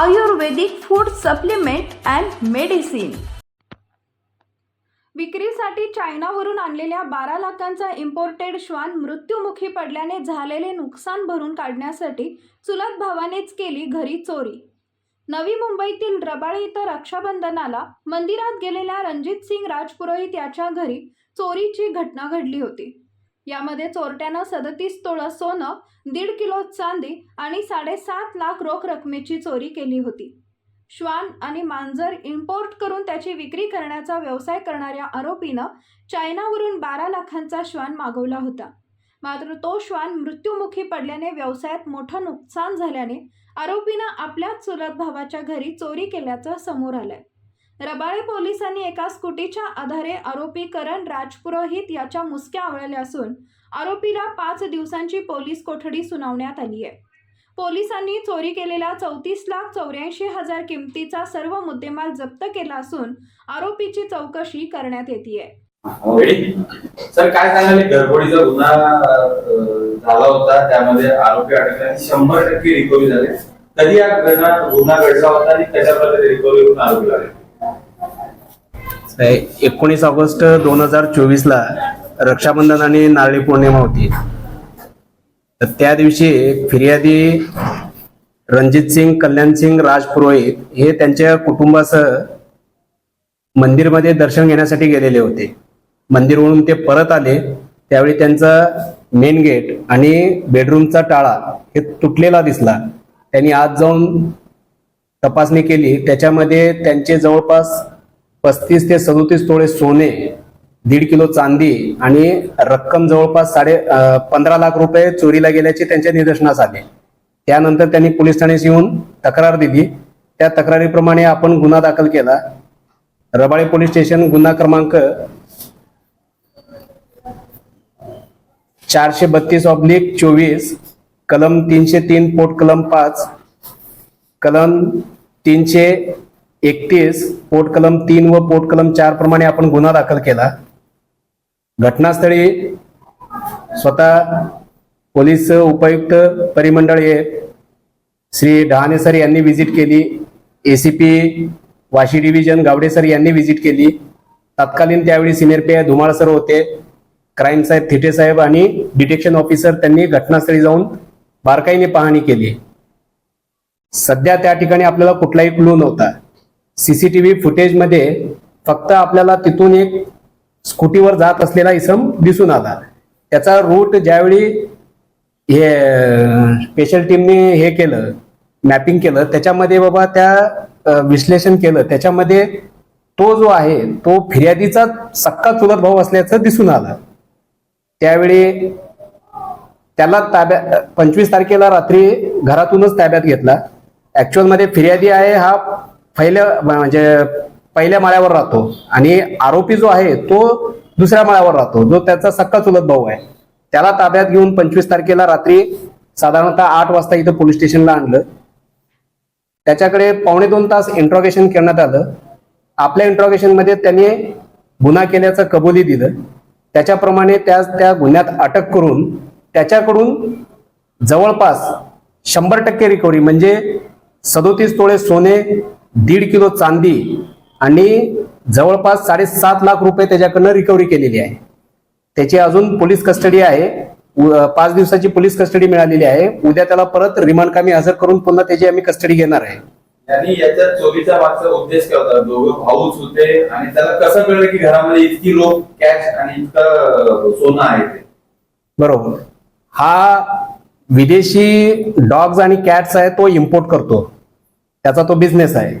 Ayurvedic food supplement and medicine. विक्रीसाठी चायनावरून आणलेल्या बारा लाखांचा इम्पोर्टेड श्वान मृत्युमुखी पडल्याने झालेले नुकसान भरून काढण्यासाठी चुलत भावानेच केली घरी चोरी. नवी मुंबईतील रबाळे इथं रक्षाबंधनाला मंदिरात गेलेल्या रणजित सिंग राजपुरोहित याच्या घरी चोरीची घटना घडली होती. यामध्ये चोरट्यानं सदतीस तोळं सोनं दीड किलो चांदी आणि साडेसात लाख रोख रकमेची चोरी केली होती. श्वान आणि मांजर इम्पोर्ट करून त्याची विक्री करण्याचा व्यवसाय करणाऱ्या आरोपीनं चायनावरून बारा लाखांचा श्वान मागवला होता. मात्र तो श्वान मृत्युमुखी पडल्याने व्यवसायात मोठं नुकसान झाल्याने आरोपीनं आपल्या चुलत भावाच्या घरी चोरी केल्याचं समोर आलंय. रबाळे पोलिसांनी एका स्कूटीच्या आधारे आरोपी करण राजपुरोहित याच्या मुसक्या आवळल्या असून आरोपीला पाच दिवसांची पोलीस कोठडी सुनावण्यात आली आहे. पोलिसांनी चोरी केलेला चौतीस लाख चौऱ्याऐंशी हजार किमतीचा सर्व मुद्देमाल जप्त केला असून आरोपीची चौकशी करण्यात येते सर काय सांगाल? गडबडीचा गुन्हा झाला होता. त्यामध्ये आरोपी अटकले शंभर टक्के रिकव्हरी झाले. कधी हा गुन्हा घडला होता आणि कशा प्रकारे रिकव्हरी होऊन आरोपी लागले? एकोणीस ऑगस्ट दोन हजार चोवीसला रक्षाबंधन आणि नारळी पौर्णिमा होती. तर त्या दिवशी एक फिर्यादी रणजित सिंग कल्याण सिंग राजपुरोहित हे त्यांच्या कुटुंबासह मंदिरमध्ये दर्शन घेण्यासाठी गेलेले होते. मंदिरवरून ते परत आले. त्यावेळी त्यांचा मेन गेट आणि बेडरूमचा टाळा हे तुटलेला दिसला. त्यांनी आज जाऊन तपासणी केली. त्याच्यामध्ये त्यांचे जवळपास पस्तीस ते सदोतीस तोळे सोने दीड किलो चांदी आणि रक्कम जवळपास साडे पंधरा लाख रुपये चोरीला गेल्याचे त्यांच्या निदर्शनास आले. त्यानंतर त्यांनी पोलीस ठाण्यास येऊन तक्रार दिली. त्या तक्रारीप्रमाणे आपण गुन्हा दाखल केला. रबाळे पोलीस स्टेशन गुन्हा क्रमांक चारशे बत्तीस ऑब्लिक चोवीस कलम तीनशे तीन पोट कलम पाच कलम तीनशे एकतीस पोट कलम तीन व पोट कलम चार प्रमाणे आपण गुन्हा दाखल केला. घटनास्थळी स्वतः पोलीस उपायुक्त परिमंडळ हे श्री डहाणे सर यांनी व्हिजिट केली. ACP Vashi division Gawade sir यांनी व्हिजिट केली. तत्कालीन त्यावेळी सिनियर पी धुमाळ सर होते. क्राईम साहेब थिटे साहेब आणि डिटेक्शन ऑफिसर त्यांनी घटनास्थळी जाऊन बारकाईने पाहणी केली. सध्या त्या ठिकाणी आपल्याला कुठलाही क्लू नव्हता. सीसीटीव्ही फुटेजमध्ये फक्त आपल्याला तिथून एक स्कूटीवर जात असलेला इसम दिसून आला. त्याचा रूट ज्यावेळी हे स्पेशल टीमने हे केलं मॅपिंग केलं त्याच्यामध्ये बाबा त्या विश्लेषण केलं त्याच्यामध्ये तो जो आहे तो फिर्यादीचा सक्का चुलत भाऊ असल्याचं दिसून आलं. त्यावेळी त्याला ताब्यात पंचवीस तारखेला रात्री घरातूनच ताब्यात घेतला. ऍक्च्युअलमध्ये फिर्यादी आहे हा पहिल्या म्हणजे पहिल्या माळ्यावर राहतो. आणि आरोपी जो आहे तो दुसऱ्या माळ्यावर राहतो. जो त्याचा सक्का चुलत भाऊ आहे. त्याला ताब्यात घेऊन पंचवीस तारखेला रात्री साधारणतः आठ वाजता इथं पोलीस स्टेशनला आणलं. त्याच्याकडे पावणे दोन तास इंट्रॉगेशन करण्यात आलं. आपल्या इंट्रॉगेशनमध्ये त्यांनी गुन्हा केल्याचं कबुली दिलं. त्याच्याप्रमाणे त्या त्या गुन्ह्यात अटक करून त्याच्याकडून जवळपास शंभर टक्के रिकव्हरी म्हणजे सदोतीस तोळे सोने दीड किलो चांदी आणि जवळपास साडेसात लाख रुपये त्याच्याकडनं रिकव्हरी केलेली आहे. त्याची अजून पोलीस कस्टडी आहे. पाच दिवसाची पोलीस कस्टडी मिळालेली आहे. उद्या त्याला परत रिमांड कामी हजर करून पुन्हा त्याची आम्ही कस्टडी घेणार आहे. आणि याच्या चोरीचा मागचा उद्देश काय होता? दोघं भाऊच होते आणि त्याला कसं कळलं की घरामध्ये इतकी लोक कॅश आणि इतकं सोनं आहे ते? बरोबर. हा विदेशी डॉग्स आणि कॅट्स आहे तो इम्पोर्ट करतो. त्याचा तो बिझनेस आहे.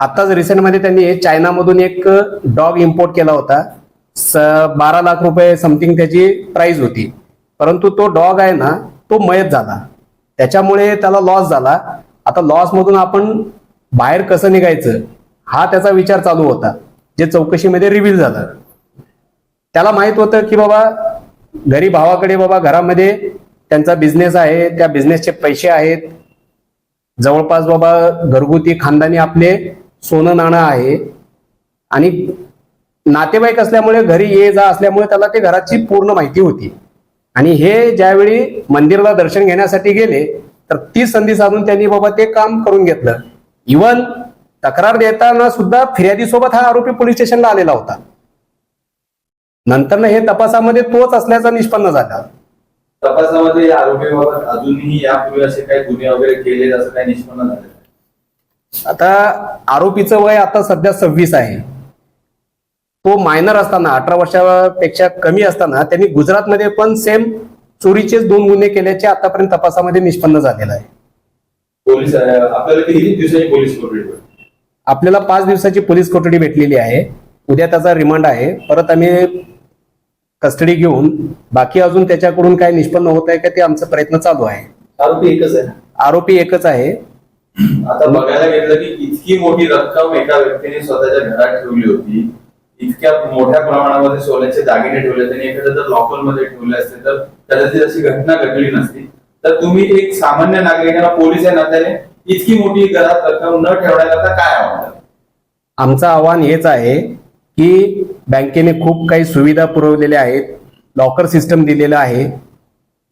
आत्ताच रिसेंटमध्ये त्यांनी चायनामधून एक डॉग इम्पोर्ट केला होता. स बारा लाख रुपये समथिंग त्याची प्राइस होती. परंतु तो डॉग आहे ना तो मयत झाला. त्याच्यामुळे त्याला लॉस झाला. आता लॉसमधून आपण बाहेर कसं निघायचं हा त्याचा विचार चालू होता जे चौकशीमध्ये रिव्हील झालं. त्याला माहीत होतं की बाबा घरी भावाकडे बाबा घरामध्ये त्यांचा बिझनेस आहे त्या बिझनेसचे पैसे आहेत. जवळपास बाबा घरगुती खानदानी आपले सोनं नाणं आहे. आणि नातेवाईक असल्यामुळे घरी ये जा असल्यामुळे त्याला ते घराची पूर्ण माहिती होती. आणि हे ज्यावेळी मंदिराला दर्शन घेण्यासाठी गेले तर ती संधी साधून त्यांनी बाबा ते काम करून घेतलं. इवन तक्रार देताना सुद्धा फिर्यादीसोबत हा आरोपी पोलीस स्टेशनला आलेला होता. नंतर हे तपासामध्ये तोच असल्याचा निष्पन्न झाला. तपासामध्ये या आरोपीबाबत अजूनही यापूर्वी असे काही गुन्हे वगैरे केले असं काही निष्पन्न झालं आता आरोपीचं वय आता सध्या सव्वीस आहे. तो मायनर असताना अठरा वर्षापेक्षा कमी असताना त्यांनी गुजरातमध्ये पण सेम चोरीचेच दोन गुन्हे केल्याचे आतापर्यंत तपासामध्ये निष्पन्न झालेलं आहे. पोलीस आपल्याला किती दिवसाची पोलीस कोठडी पडली? आपल्याला पाच दिवसाची पोलीस कोठडी भेटलेली आहे. उद्या त्याचा रिमांड आहे. परत आम्ही कस्टडी घेऊन बाकी अजून त्याच्याकडून काय निष्पन्न होत आहे का ते आमचा प्रयत्न चालू आहे. आरोपी एकच आहे आरोपी एकच आहे. आता बघायला गेलं की इतकी मोठी रक्कम एका व्यक्तीने स्वतःच्या घरात ठेवली होती. इतक्या मोठ्या प्रमाणामध्ये सोन्याचे दागिने ठेवले त्यांनी एखाद्या जर लॉकरमध्ये ठेवले असते तर कदाचित अशी घटना घडली नसती. तर तुम्ही एक सामान्य नागरिकांना पोलीस या नात्याने इतकी मोठी घरात रक्कम न ठेवण्याकरता काय आव्हान आमचं आव्हान हेच आहे की बँकेने खूप काही सुविधा पुरवलेल्या आहेत लॉकर सिस्टम दिलेलं आहे.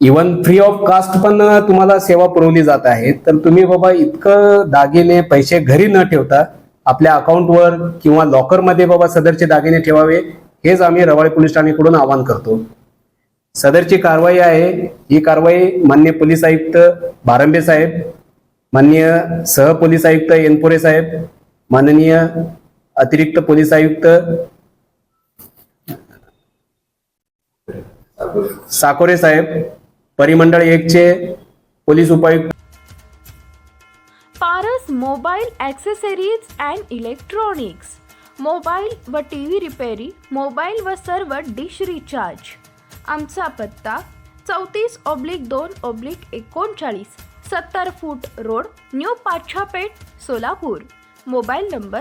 इवन फ्री ऑफ कास्ट पण तुम्हाला सेवा पुरवली जात आहे. तर तुम्ही बाबा इतकं दागिने पैसे घरी न ठेवता आपल्या अकाउंटवर किंवा लॉकरमध्ये बाबा सदरचे दागिने ठेवावे हेच आम्ही रवाळे पोलीस ठाणेकडून आवाहन करतो. सदरची कारवाई आहे. ही कारवाई मान्य पोलीस आयुक्त बारंबे साहेब माननीय सहपोलीस आयुक्त एनपुरे साहेब माननीय अतिरिक्त पोलीस आयुक्त साकोरे साहेब परिमंडळ एकचे पोलीस उपायुक्त. Paras mobile accessories and electronics. Mobile व टी व्ही रिपेरी मोबाईल व सर्व डिश रिचार्ज. आमचा पत्ता चौतीस ऑब्लिक दोन ऑब्लिक एकोणचाळीस सत्तर foot road new Pachchhapeth Solapur. Mobile number